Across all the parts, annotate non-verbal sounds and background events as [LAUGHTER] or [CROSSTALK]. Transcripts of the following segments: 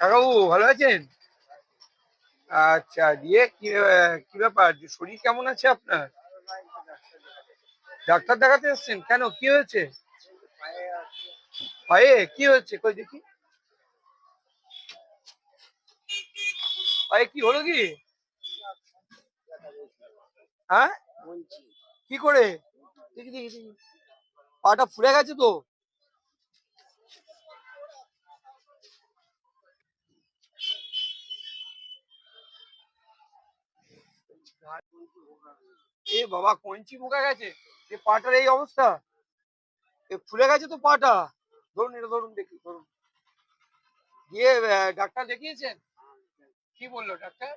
কাকাবু, ভালো আছেন? আচ্ছা দিয়ে কি কি ব্যাপার? শরীর কেমন আছে আপনার? ডাক্তার দেখাতে এসছেন? কেন? কি হয়েছে? পায়ে কি হয়েছে? কই দেখি। পায়ে কি হলো কি? হ্যাঁ? কি করে? দেখি দেখি দেখি। পাটা ফুলে গেছে তো? এ বাবা কঞ্চি মুখে গেছে? এ পাটার এই অবস্থা? এ ফুলে গেছে তো পাটা? ধরুন এটা ধরুন দেখি ধরুন। আহ, ডাক্তার দেখিয়েছেন? কি বলল ডাক্তার?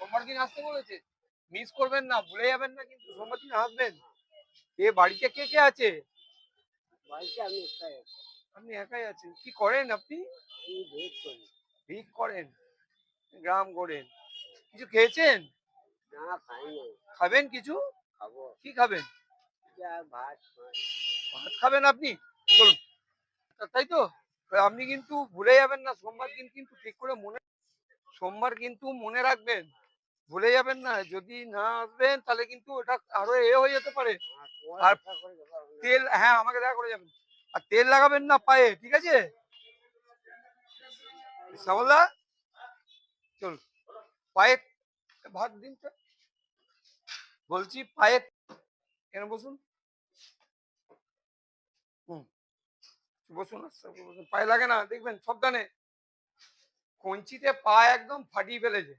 সোমবার দিন আসতে বলেছে। মিস করবেন না ভুলে যাবেন না কিন্তু সোমবার দিন আসবেন। এ বাড়িতে কে কে আছে? বাড়িতে আমি একাই আছি। আপনি একাই আছেন? কি করেন আপনি? আমি ভেদ ভিক করেন? গ্রাম করেন কিছু খেয়েছেন? না খাবেন কিছু? খাব। কি খাবেন? ভাত ভাত খাবেন আপনি? চলুন। তা- তাই তো? আপনি কিন্তু ভুলে যাবেন না সোমবার দিন কিন্তু ঠিক করে মনে সোমবার কিন্তু মনে রাখবেন। ভুলে যাবেন না যদি না আসবেন তাহলে কিন্তু ওটা আরও এ হয়ে যেতে পারে। আর তোমার আর। তেল হ্যাঁ আমাকে দেখা করে যাবেন। আর তেল লাগাবেন না পায়ে ঠিক আছে? শ্যামলদা? চল ভাত বলছি কেন বসুন? বসুন বসুন। পায়ে লাগে না? দেখবেন কঞ্চিতে পা একদম ফাটিয়ে ফেলেছে।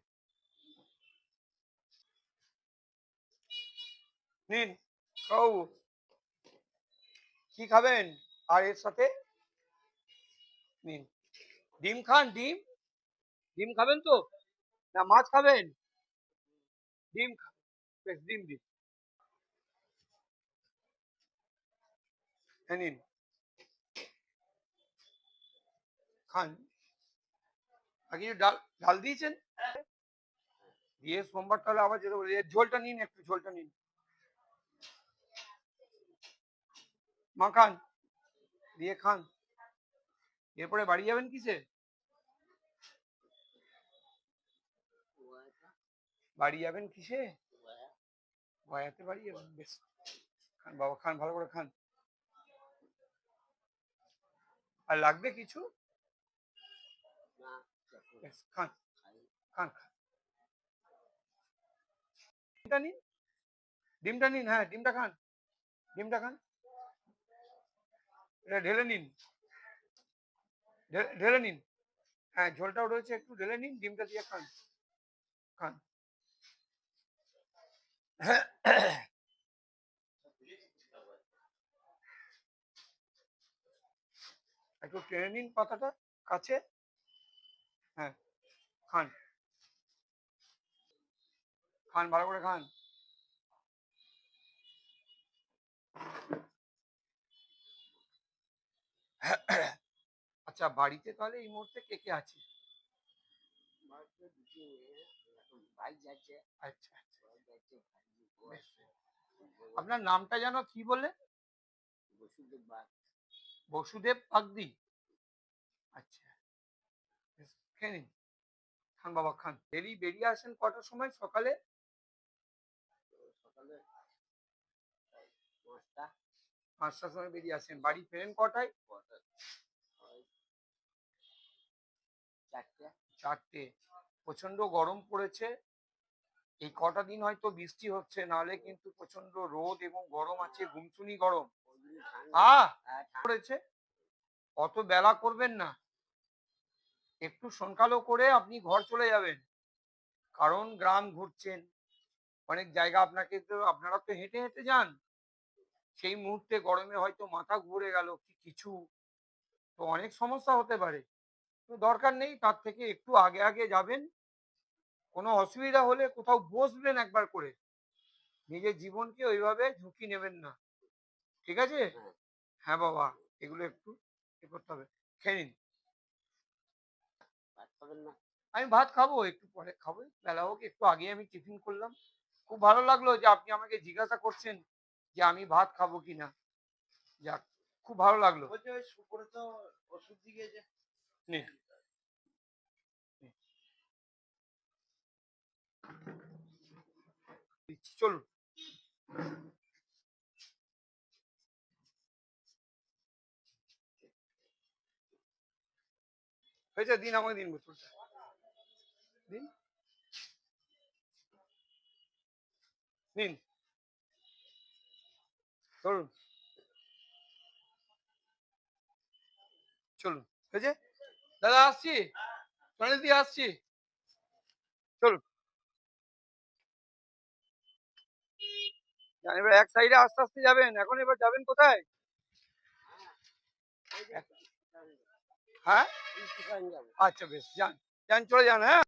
নিন কি খাবেন? আর এর সাথে? নিন। ডিম খান, ডিম? ডিম খাবেন তো? না মাছ খাবেন? ডিম খান বেশ ডিম ডিম হ্যাঁ নিন। খান। কিছু ডাল ডাল দিয়েছেন? দিয়ে সোমবার তাহলে আবার যেতে বলি ঝোলটা নিন একটু, ঝোলটা নিন। মা খান। দিয়ে খান। এরপরে বাড়ি যাবেন কিসে? বাড়ি যাবেন কিসে? গয়াতে বাড়ি যাবেন বেশ। খান বাবা খান ভালো করে খান। আর লাগবে কিছু? না খান। খান খান। ডিমটা নিন। ডিমটা নিন হ্যাঁ ডিমটা খান। ডিমটা খান। এটা ঢেলে নিন। ঢেলে নিন। হ্যাঁ ঝোলটাও রয়েছে একটু ঢেলে নিন ডিমটা দিয়ে খান। খান। [COUGHS] একটু টেনে নিন পাতাটা কাছে। হ্যাঁ খান। খান ভালো করে খান। [COUGHS] আচ্ছা বাড়িতে তাহলে এই মুহূর্তে কে কে আছে? আচ্ছা। আপনার নামটা যেন কি বলে বসুদেব বাগ বসুদেব পাগদি আচ্ছা খেয়ে নিন। খান বাবা খান। ডেলি বেরিয়ে আসেন কটার সময়? সকালে? সকালে পাঁচটা পাঁচটার সময় বেরিয়ে আসেন। বাড়ি ফেরেন কটায়? চারটে। প্রচণ্ড গরম পড়েছে। এই কটা দিন হয়তো বৃষ্টি হচ্ছে, নাহলে কিন্তু প্রচণ্ড রোদ এবং গরম আছে গুমসুনি গরম। পড়েছে। অত বেলা করবেন না। একটু সকালও করে আপনি ঘর চলে যাবেন। কারণ গ্রাম ঘুরছেন, অনেক জায়গা আপনাকে তো, আপনারা তো হেঁটে হেঁটে যান। সেই মুহূর্তে গরমে হয়তো মাথা ঘুরে গেল কি কিছু। তো অনেক সমস্যা হতে পারে। তো দরকার নেই, তার থেকে একটু আগে আগে যাবেন। কোনো অসুবিধা হলে কোথাও বসবেন একবার করে। নিজের জীবনকে ওইভাবে ঝুঁকি নেবেন না। ঠিক আছে? হ্যাঁ। হ্যাঁ বাবা এগুলো একটু এ করতে হবে। খেয়ে নিন। আমি ভাত খাব একটু পরে খাব। বেলা হোক একটু আগে আমি টিফিন করলাম। খুব ভালো লাগল যে আপনি আমাকে জিজ্ঞাসা করছেন যে আমি ভাত খাব কিনা যাক খুব ভালো লাগল। ওষুধ নিন চলুন। হয়েছে দিন আমাকে দিন বোতলটা। দিন। নিন। চলুন। চলুন। হয়েছে দাদা, আসছি। দিয়ে আসছি। চলুন। এবার এক সাইডে আস্তে আস্তে যাবেন। এখন এবার যাবেন কোথায়? হ্যাঁ? আচ্ছা বেশ যান। যান চলে যান হ্যাঁ?